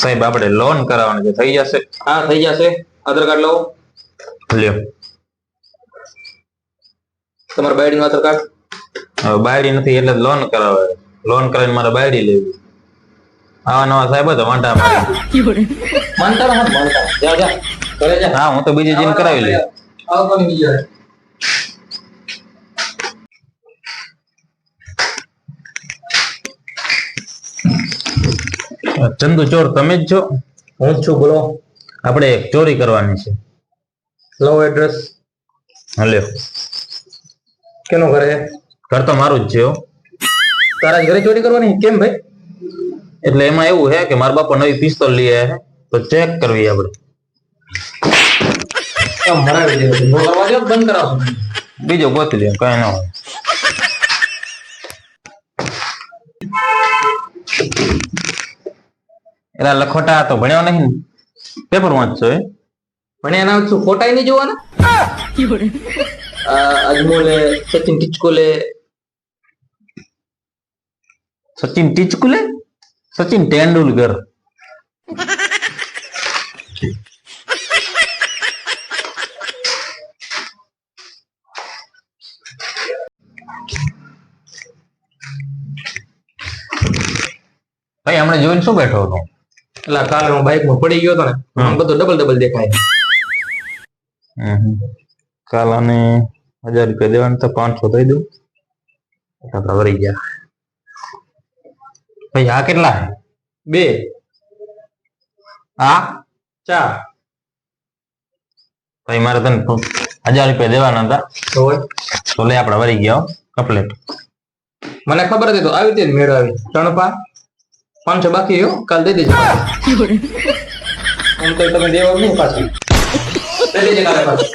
સાહેબ આપણે લોન કરાવવાની છે. થઈ જશે? હા થઈ જશે. આધાર કાર્ડ લાવો. લ્યો. તમારા બાયડીનું આધાર કાર્ડ? હવે બાયડી નથી એટલે લોન કરાવે. લોન કરાવીને મારે બાયડી લેવી. આવા નવા સાહેબ તો વાંટા મારી. માનતા મત માનતા જા જા ઘરે જા હા હું તો બીજી જીન કરાવી લઈ આવો કોની બીજી ચંદુ ચોર તમે જ છો? હું છું બોલો. આપણે એક ચોરી કરવાની છે. લવ એડ્રેસ હા લ્યો. કેનો ઘરે ઘર તો મારું જ છે હો. તારા ઘરે ચોરી કરવાની? કેમ ભાઈ? એટલે એમાં એવું છે કે મારા બાપા નવી પિસ્તોલ લઈ આવ્યા તો ચેક કરવી આપણે. મરાવી દો બંધ કરાવો? બીજો ગોતી લે કઈ ન હોય. એલા લખોટા તો ભણ્યો નહીં પેપર વાંચશો એ. ભણ્યા એના શું ખોટાય નહીં જોવાના? અજમોલે સચિન ટીચકોલે. સચિન ટીચકુલે? સચિન તેંડુલકર. ભાઈ હમણાં જોઈને શું બેઠો હતો? એટલે કાલે હું બાઇકમાં પડી ગયો હતો ને આમ બધું ડબલ ડબલ દેખાય. કાલ અને હજાર રૂપિયા દેવાનું તો પાંચસો થઈ દઉં. વળી ગયા. ભાઈ આ કેટલા? બે. આ? ચાર. ભાઈ મારે તને હજાર રૂપિયા દેવાના હતા. તો લે આપડે વળી ગયા કપલેટ. મને ખબર હતી તો આવી હતી મેળવી ત્રણ પા પાંચસો બાકી હો કાલ દઈ દેજો. આમ તો તમે દેવા નહીં પાછું દઈ દેજે કાલે પાછું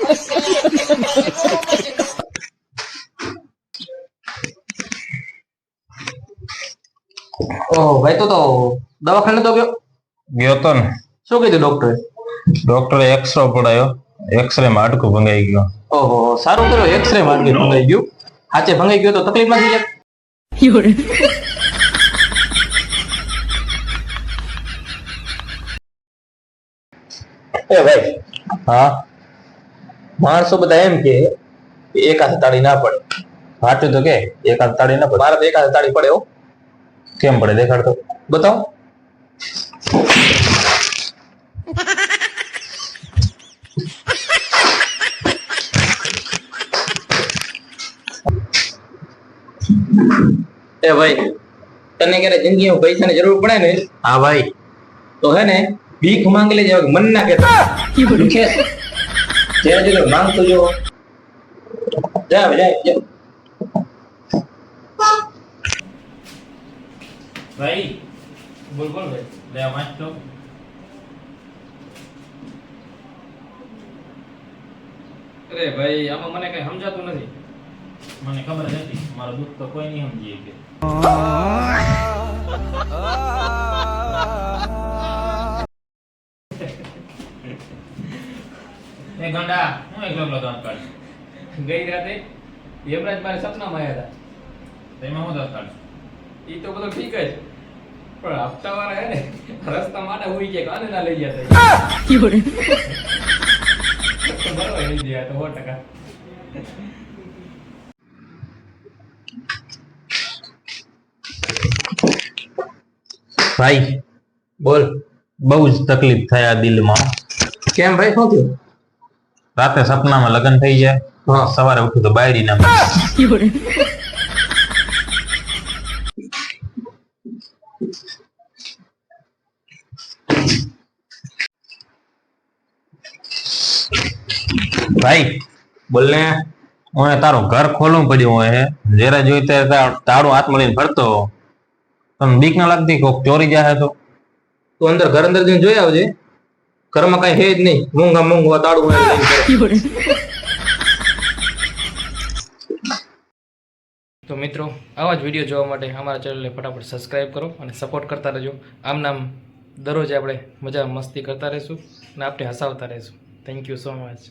ઓહો ભાઈ તો તો દવાખાને તો ગયો. ગયો તો ને. શું કીધું ડોક્ટરે ડોક્ટરે એક્સરો પડાયો. એક્સરે માં હાડકું ભંગાઈ ગયો. ઓહો સારું કર્યો એક્સરે માંગી ભંગાઈ ગયું. હાચે ભંગાઈ ગયો તો તકલીફ નથી એ ભાઈ હા? માણસો બધા એમ કે એક હાથે તાળી ના પડે. હાચું તો કે એક હાથ તાળી ના પડે. મારે તો એક હાથે તાળી પડે હો. કેમ પડે? દેખાડતો. બતાવો. એ ભાઈ તને ક્યારે જિંદગીમાં પૈસાની જરૂર પડે ને? હા ભાઈ. તો હે ને ભીખ માંગી લેજે મન ના કેતા દુખે જય જય માંગતો જો જા હવે, જા જા. ભાઈ બોલ બોલ ભાઈ. લે વાંચ તો. અરે ભાઈ આમાં મને કઈ સમજાતું નથી. મને ખબર નથી. મારો દુઃખ તો કોઈ નહીં સમજી કે એ ગંડા હું એકલો એકલો દાંત કાઢ ગઈ રાતે યમરાજ મારે સપનામાં આવ્યા તેમાં હું દાંત કાઢ એ તો બધો ઠીક જ. પણ હપ્તા વાળા હે ને રસ્તા માટે હોઈ ગયા કાને ના લઈ જતા બરોબર લઈ ગયા તો સો ટકા. ભાઈ બોલ. બહુ જ તકલીફ થયા દિલમાં. કેમ ભાઈ શું થયું? રાતે સપનામાં લગ્ન થઈ જાય સવારે ઉઠું તો બાયરી ના ભાઈ બોલને. હું તારું ઘર ખોલવું પડ્યું હોય જ્યારે જોઈ ત્યારે તારું હાથ મળીને ફરતો તને બીક ના લાગતી કોક ચોરી જાય તો? તું અંદર ઘર અંદર જઈને જોઈ આવજે. ઘરમાં કઈ હે જ નહીં. મૂંગા મૂંગવા હોય તો મિત્રો આવા જ વીડિયો જોવા માટે અમારા ચેનલને ફટાફટ સબસ્ક્રાઈબ કરો અને સપોર્ટ કરતા રહેજો. આમ નામ દરરોજ આપણે મજા મસ્તી કરતા રહીશું અને આપણે હસાવતા રહીશું. Thank you so much